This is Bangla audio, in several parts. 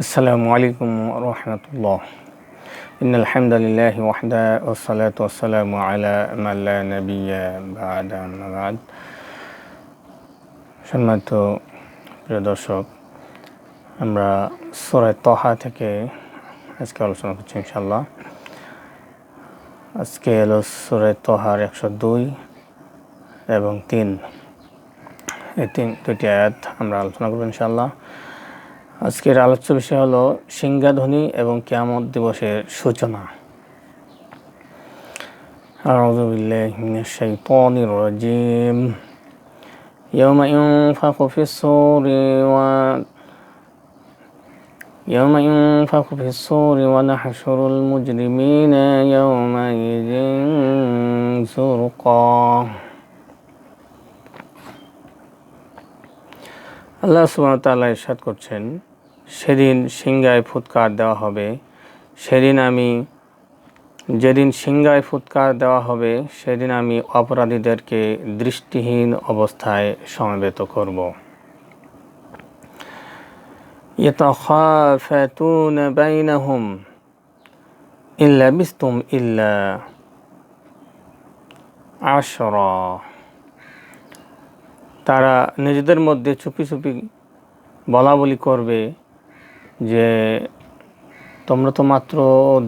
السلام عليكم ورحمة الله إن الحمد لله وحده والصلاة والسلام على من لا نبي بعد أما بعد সম্মানিত প্রিয় দর্শক আমরা সুরায় তহা থেকে আজকে আলোচনা করছি ইনশাল্লাহ আজকে এলো সুরায় তহার একশো দুই এবং তিন এই তিন দুইটি আয়াত আমরা আলোচনা করবো ইনশাল্লাহ আজকের আলোচ্য বিষয় হলো সিংহাধ্বনি এবং কেয়ামত দিবসের সূচনা أعوذ بالله من الشيطان الرجيم يوم ينفخ في الصور و يوم ينفخ في الصور ونحشر المجرمين يومئذ زرقا আল্লাহ সুবহানাহু ওয়া তাআলা ইরশাদ করছেন সেদিন সিংগায় ফুৎকার দেওয়া হবে সেদিন আমি যেদিন সিংগায় ফুৎকার দেওয়া হবে সেদিন আমি অপরাধীদেরকে দৃষ্টিহীন অবস্থায় সমবেত করব يتخافتون بينهم إن لبثتم إلا عشرا তারা নিজেদের মধ্যে চুপি চুপি বলা বলি করবে যে তোমরা তো মাত্র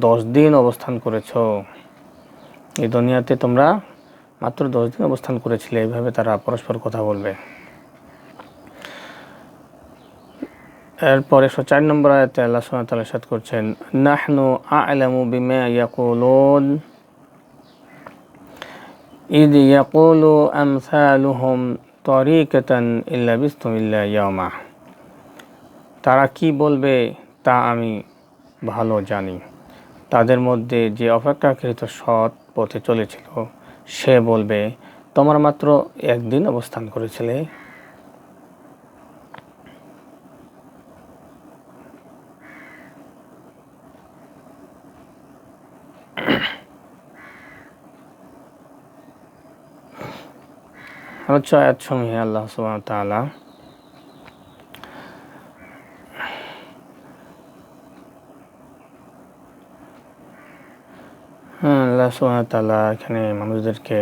দশ দিন অবস্থান করেছ। এই দুনিয়াতে তোমরা মাত্র দশ দিন অবস্থান করেছিলে, এইভাবে তারা পরস্পর কথা বলবে। এরপর একশো চার নম্বর আয়াতে আল্লাহ সোনা তালা সাত করছেন, নাহনু আলামু বিমা ইয়াকুলুন। ইদ ইয়াকুলু আমসালুহুম তরিকাতান ইল্লা বিস্তুম ইল্লা ইয়ামা তারা কি বলবে তা আমি ভালো জানি। তাদের মধ্যে যে অপেক্ষাকৃত সৎ পথে চলেছিল, সে বলবে, তোমার মাত্র একদিন অবস্থান করেছিলে। আলোচ্য আয়াত সমূহে আল্লাহ সুবাহ তালা হ্যাঁ তালা এখানে মানুষদেরকে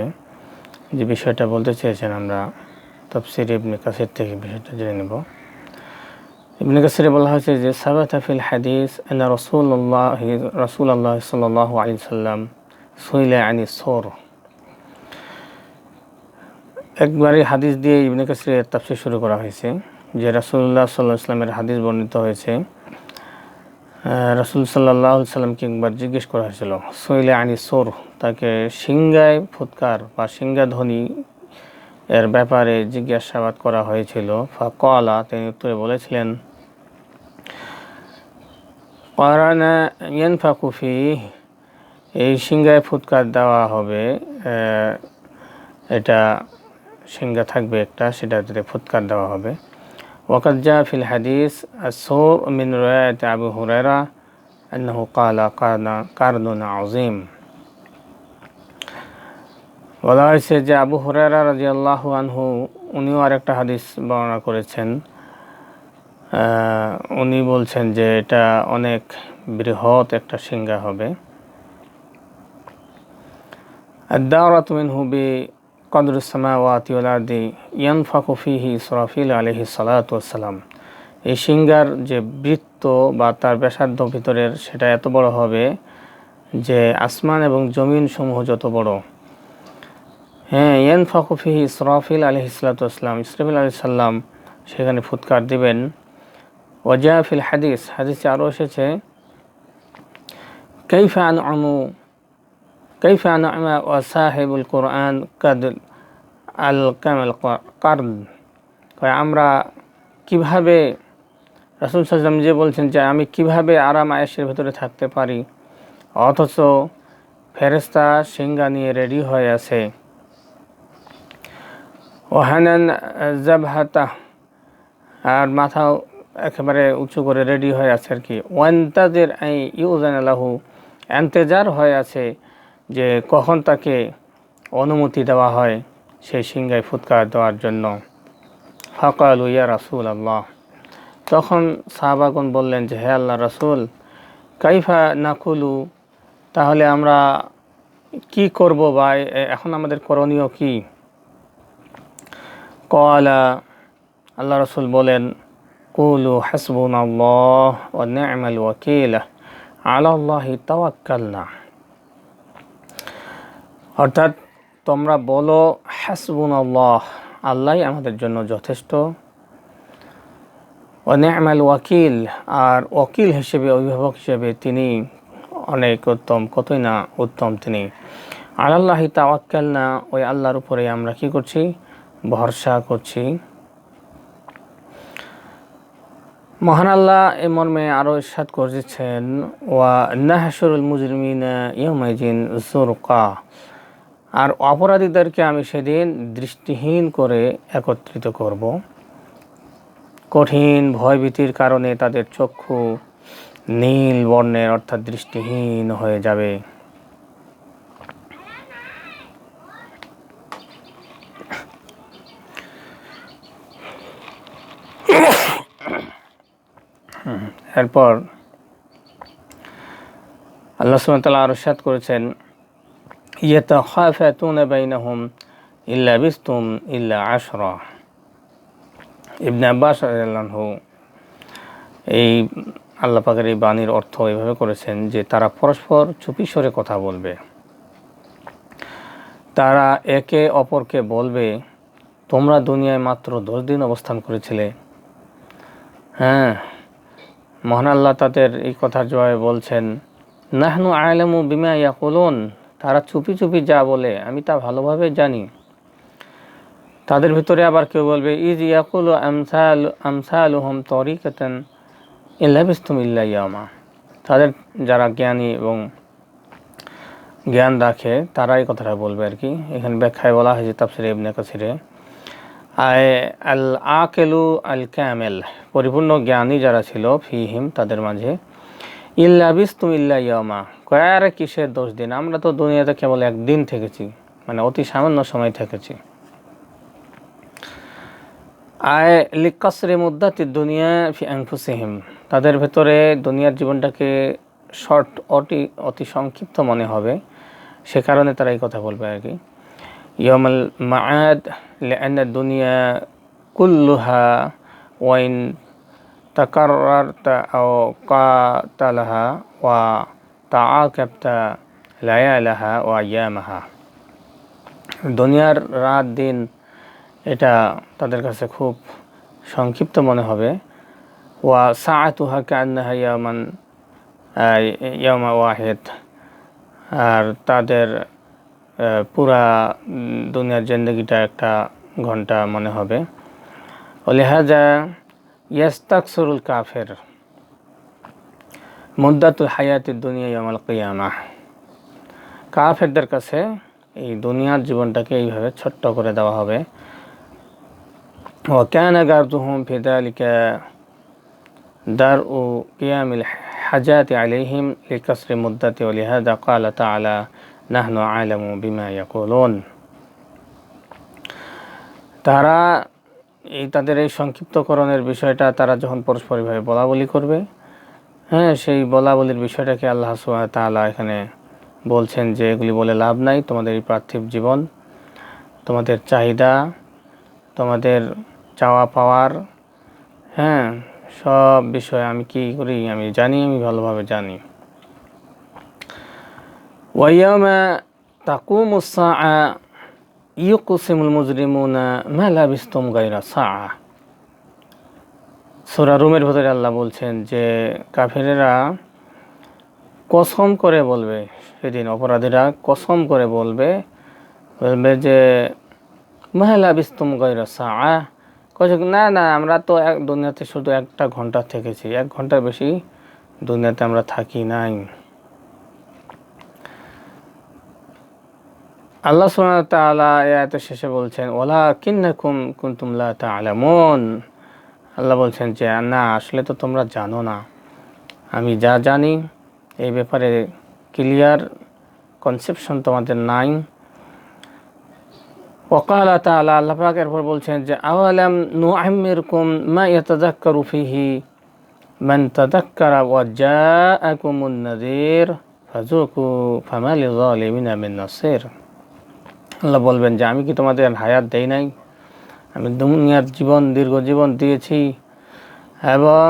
যে বিষয়টা বলতে চেয়েছেন আমরা, তফসির ইবনে কাসির থেকে বিষয়টা জেনে নেব। ইবনে কাসিরে বলা হয়েছে যে, সাবাত ফিল হাদিস আল্লাহ রসুল্লাহ রসুল আল্লাহ সাল্লাহ আলি সাল্লাম সুইলা আনি সোর। একবারই হাদিস দিয়ে ইবনে কাসিরের তাফসির শুরু করা হয়েছে, যে রাসুল্লাহ সাল্লাহ ইসলামের হাদিস বর্ণিত হয়েছে। রাসুল সাল্লাহ সাল্লামকে একবার জিজ্ঞেস করা হয়েছিল, সইলে আনি সোর? তাকে সিংগায় ফুৎকার বা সিংগা ধ্বনি এর ব্যাপারে জিজ্ঞাসাবাদ করা হয়েছিল। ফা কলা তিনি উত্তরে বলেছিলেন করানা ফাকুফি এই সিংগায় ফুৎকার দেওয়া হবে এটা সিংহা থাকবে একটা সেটাতে ফুৎকার দেওয়া হবে। ওয়াকাত জা ফিল হাদিস আসোর মিন রয়াত আবু হুরায়রা আন্নাহু কালা কারনা কারনুন আজিম বলা হয়েছে যে আবু হুরায়রা রাজি আল্লাহ আনহু উনিও আরেকটা হাদিস বর্ণনা করেছেন উনি বলছেন যে এটা অনেক বৃহৎ একটা সিংহা হবে الدعوة منه কদর সামাওয়াতি ওলাদি ইয়ানফাকু ফিহি ইসরাফিল আলহি সালাতাম এই সিঙ্গার যে বৃত্ত বা তার ব্যাসার্ধ ভিতরের সেটা এত বড় হবে যে আসমান এবং জমিন সমূহ যত বড়। হ্যাঁ ইয়ান ফাকুফিহি সরাফিল আলহি সালাতাম ইসরাফিল আলি সাল্লাম সেখানে ফুৎকার দিবেন। ওয়াজাফিল হাদিস, হাদিসে আরও এসেছে কৈফা আন আমু كيف نعم وصاحب القرآن قد الكمل কারণ আমরা কিভাবে রাসুল সাল্লাম যে বলছেন যে আমি কিভাবে আরাম আয়েসের ভেতরে থাকতে পারি অথচ ফেরেস্তা সিঙ্গা নিয়ে রেডি হয়ে আছে ওহানান জাবহাতা আর মাথা একেবারে উঁচু করে রেডি হয়ে আছে আর কি ওয়ান্তাদের ইউজান আলাহু এন্তেজার হয়ে আছে যে কখন তাকে অনুমতি দেওয়া হয় সেই সিংহায় ফুৎকার দেওয়ার জন্য। ফকাল ইয়া রাসুল আল্লাহ তখন সাহাবাগুন বললেন যে, হে আল্লাহ রসুল, কাইফা নাকুলু, তাহলে আমরা কি করব বা এখন আমাদের করণীয় কি? কলা আল্লাহ রসুল বলেন, কুলু হাসবুন আল্লাহ ও নেমাল ওয়াকিল আল্লাহি তাওয়াক্কালনা। অর্থাৎ তোমরা বলো হাসবুন আল্লাহ আল্লাহ আমাদের জন্য যথেষ্ট। অনেমাল ওয়াকিল, আর ওকিল হিসেবে, অভিভাবক হিসেবে তিনি অনেক উত্তম, কতই না উত্তম তিনি। আল্লাহি তাওয়াক্কাল না ওই আল্লাহর উপরে আমরা কি করছি? ভরসা করছি। মহান আল্লাহ এ মর্মে আরও ইরশাদ করেছেন, ওয়া নাহশুরুল মুজরিমিনা ইয়াউমাইজিন জুরকা আর অপরাধীদেরকে আমি সেদিন দৃষ্টিহীন করে একত্রিত করব। কঠিন ভয়ভীতির কারণে তাদের চক্ষু নীল বর্ণের অর্থাৎ দৃষ্টিহীন হয়ে যাবে। এরপর আল্লাহ সুমতাল্লাহ আরও সাত করেছেন ইয়তাখাফাতুনা বাইনাহুম ইল্লা বিস্তুম ইল্লা আশরা ইবনে আব্বাস আল্লাহু এই আল্লাহ পাকের এই বাণীর অর্থ এভাবে করেছেন যে তারা পরস্পর চুপি সরে কথা বলবে। তারা একে অপরকে বলবে, তোমরা দুনিয়ায় মাত্র দশ দিন অবস্থান করেছিলে। হ্যাঁ মহান আল্লাহ তাদের এই কথার জবাবে বলছেন, নাহনু আয়লামু বিমা ইয়াকুলুন। তারা চুপি চুপি যা বলে, আমি তা ভালোভাবে জানি। তাদের ভিতরে আবার কেউ বলবে, ইজ ইয়াকুল আমসাল আমসাল হোম তরিকাতেন ইল্লাবিস্তুম ইল্লা ইয়ামা তাদের যারা জ্ঞানী এবং জ্ঞান রাখে তারা এই কথাটা বলবে আর কি। এখানে ব্যাখ্যায় বলা হয়েছে তাফসিরে ইবনে কাসিরে। আয় আল আকেলু আল ক্যামেল পরিপূর্ণ জ্ঞানী যারা ছিল ফিহিম তাদের মাঝে। ইল্লা বিস তুমি ইল্লা ইয়মা কয়ারে কিসের দোষ দিন? আমরা তো দুনিয়াতে কেবল একদিন থেকেছি মানে অতি সামান্য সময় থেকেছি। আয়, লিকাসরে মুদ্দাতি দুনিয়া ফি আংফুসিহিম তাদের ভেতরে দুনিয়ার জীবনটাকে শর্ট, অতি অতি সংক্ষিপ্ত মনে হবে। সে কারণে তারা এই কথা বলবে আর কি। ইয়মাল মায়াদ দুনিয়া কুল্লুহা ওয়াইন تكررت أو قاتلها وتعاقبت ليالها وأيامها দুনিয়ার রাত দিন এটা তাদের কাছে খুব সংক্ষিপ্ত মনে হবে ওয়া সাআতুহা কান্নাহা ইয়ামান ইয়ামা ওয়াহিদ আর তাদের আহ, পুরা উম, দুনিয়ার জিন্দগিটা একটা ঘন্টা মনে হবে ওলিহাজা ইয়াস্তাকসরুল কাফের। মুদাতুল হায়াতের দুনিয়া ইয়ামাল কিয়ামা। কাফেরদের কাছে এই দুনিয়ার জীবনটাকে এইভাবে ছোট্ট করে দেওয়া হবে। ও কেন গার্দুহম ফিদালিকা দার ও কিয়ামিল হাজাত আলিহিম লিকাসরি মুদাতি অলিহাদা কালা তালা নাহনু আলম বিমা ইয়াকুলুন। তারা এই তাদের এই সংক্ষিপ্তকরণের বিষয়টা তারা যখন পরস্পরভাবে বলা বলি করবে হ্যাঁ সেই বলা বলির বিষয়টাকে আল্লাহ সুবহানাহু ওয়া এখানে বলছেন যে এগুলি বলে লাভ নাই, তোমাদের এই পার্থিব জীবন, তোমাদের চাহিদা, তোমাদের চাওয়া পাওয়ার হ্যাঁ সব বিষয়ে আমি কি করি, আমি জানি, আমি ভালোভাবে জানি। ওয়াইয়ামা তাকুমুসা ইউকুসিমুল মুজরিমুনা মেলা বিস্তম গাইরা সা সুরা রুমের ভেতরে আল্লাহ বলছেন যে, কাফেরেরা কসম করে বলবে, সেদিন অপরাধীরা কসম করে বলবে বলবে যে মহিলা বিস্তম গৈর সা কয়েছে না না, আমরা তো এক দুনিয়াতে শুধু একটা ঘণ্টা থেকেছি, এক ঘণ্টার বেশি দুনিয়াতে আমরা থাকি নাই। আল্লাহ আয়াতের শেষে বলছেন ওলা কিন্নাকুম কুনতুম লা তা'লামুন আল্লাহ বলছেন যে, না, আসলে তো তোমরা জানো না। আমি যা জানি এই ব্যাপারে ক্লিয়ার কনসেপশন তোমাদের নাই। ওকাল তালা আল্লাহ পাক এরপর বলছেন যে, আওয়ালাম নু আহমিরকুম মা ইয়াতাদাক্কারু ফিহি? মান তাদাক্কারা ওয়া জাআকুমুন নাযীর ফাজুকু ফামা লিযালিমিনা মিন নাসির। আল্লাহ বলবেন যে আমি কি তোমাদের হায়াত দেই নাই? আমি দুনিয়ার জীবন, দীর্ঘ জীবন দিয়েছি এবং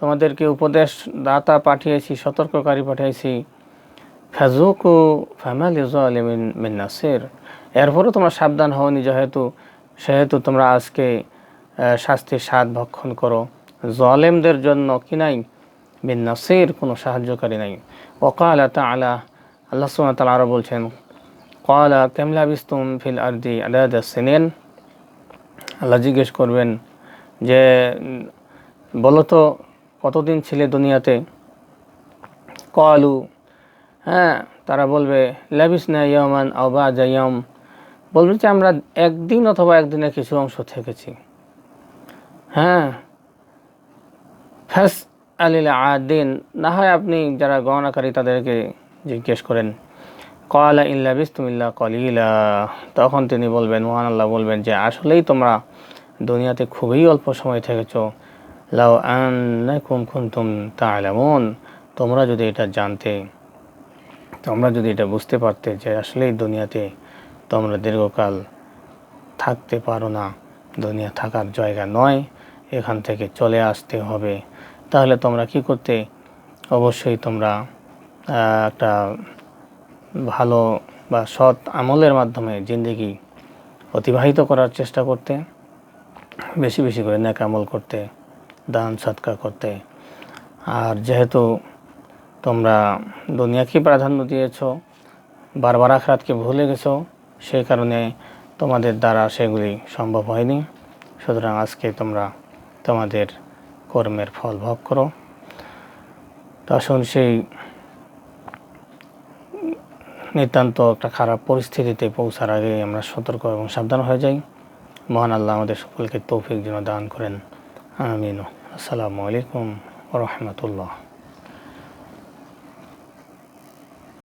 তোমাদেরকে উপদেশ দাতা পাঠিয়েছি, সতর্ককারী পাঠিয়েছি। ফাজুকু ফ্যামিলি জালিমিন মিন নাসির। এরপরও তোমরা সাবধান হওনি যেহেতু, সেহেতু তোমরা আজকে শাস্তির স্বাদ ভক্ষণ করো। জলেমদের জন্য কি নাই? মিন কোনো সাহায্যকারী নাই। ওকাল তালা আল্লাহ তাআলা আরও বলছেন কলা কেমলা বিস্তুম ফিল আরদি আদাদ সিনেন আল্লাহ জিজ্ঞেস করবেন যে উম, বলো তো কতদিন ছিলে দুনিয়াতে? কলু হ্যাঁ তারা বলবে লেবিস না ইয়মান আবা জাইয়ম বলবে যে আমরা একদিন অথবা একদিনের কিছু অংশ থেকেছি। হ্যাঁ। ফ্যাস আলিল আদিন না হয় আপনি যারা গণনাকারী তাদেরকে জিজ্ঞেস করেন। কলা ইল্লা বিস্তুমিল্লা কলিলা তখন তিনি বলবেন মহান আল্লাহ বলবেন যে, আসলেই তোমরা দুনিয়াতে খুবই অল্প সময় থেকেছো। লাউ আন্নাকুম কুনতুম তা'লামুন তোমরা যদি এটা জানতে, তোমরা যদি এটা বুঝতে পারতে যে, আসলেই দুনিয়াতে তোমরা দীর্ঘকাল থাকতে পারো না, দুনিয়া থাকার জায়গা নয়, এখান থেকে চলে আসতে হবে, তাহলে তোমরা কি করতে? অবশ্যই তোমরা একটা ভালো বা সৎ আমলের মাধ্যমে জিন্দেগি অতিবাহিত করার চেষ্টা করতে, বেশি বেশি করে নেক আমল করতে, দান সৎকার করতে। আর যেহেতু তোমরা দুনিয়াকে প্রাধান্য দিয়েছ, বারবার আখরাতকে ভুলে গেছো, সেই কারণে তোমাদের দ্বারা সেগুলি সম্ভব হয়নি। সুতরাং আজকে তোমরা তোমাদের কর্মের ফল ভোগ করো। তখন সেই নিতান্ত একটা খারাপ পরিস্থিতিতে পৌঁছার আগে আমরা সতর্ক এবং সাবধান হয়ে যাই। মহান আল্লাহ আমাদের সকলকে তৌফিক যেন দান করেন। আমিন। আসসালামু আলাইকুম রহমতুল্লাহ।